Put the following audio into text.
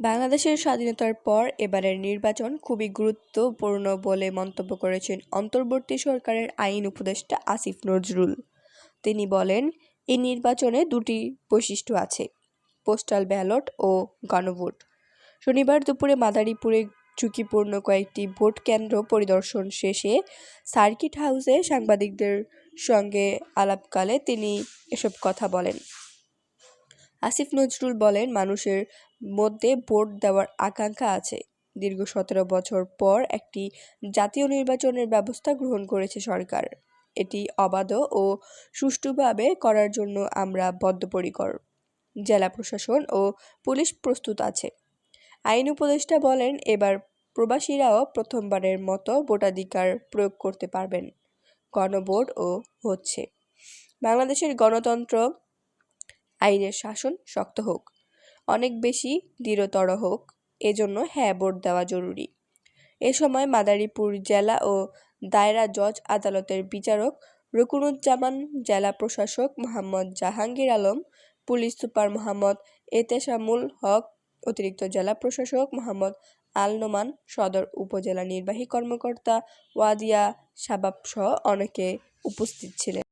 বাংলাদেশের স্বাধীনতার পর এবারের নির্বাচন খুবই গুরুত্বপূর্ণ বলে মন্তব্য করেছেন অন্তর্বর্তী সরকারের আইন উপদেষ্টা আসিফ নজরুল। তিনি বলেন, এই নির্বাচনে দুটি বৈশিষ্ট্য আছে, পোস্টাল ব্যালট ও গণভোট। শনিবার দুপুরে মাদারীপুরে ঝুঁকিপূর্ণ কয়েকটি ভোট কেন্দ্র পরিদর্শন শেষে সার্কিট হাউসে সাংবাদিকদের সঙ্গে আলাপকালে তিনি এসব কথা বলেন। আসিফ নজরুল বলেন, মানুষের মধ্যে ভোট দেওয়ার আকাঙ্ক্ষা আছে। দীর্ঘ সতেরো বছর পর একটি জাতীয় নির্বাচনের ব্যবস্থা গ্রহণ করেছে সরকার। এটি অবাধ ও সুষ্ঠুভাবে করার জন্য আমরা বদ্ধপরিকর। জেলা প্রশাসন ও পুলিশ প্রস্তুত আছে। আইন উপদেষ্টা বলেন, এবার প্রবাসীরাও প্রথমবারের মতো ভোটাধিকার প্রয়োগ করতে পারবেন। গণভোট ও হচ্ছে। বাংলাদেশের গণতন্ত্র আইনের শাসন শক্ত হোক। অনেক বেশি দৃঢ়তর হোক, এজন্য হ্যাঁ ভোট দেওয়া জরুরি। এ সময় মাদারীপুর জেলা ও দায়রা জজ আদালতের বিচারক রুকুনুজ্জামান, জেলা প্রশাসক মোহাম্মদ জাহাঙ্গীর আলম, পুলিশ সুপার মোহাম্মদ এতেশামুল হক, অতিরিক্ত জেলা প্রশাসক মোহাম্মদ আলনোমান, সদর উপজেলা নির্বাহী কর্মকর্তা ওয়াদিয়া শাবাবসহ অনেকে উপস্থিত ছিলেন।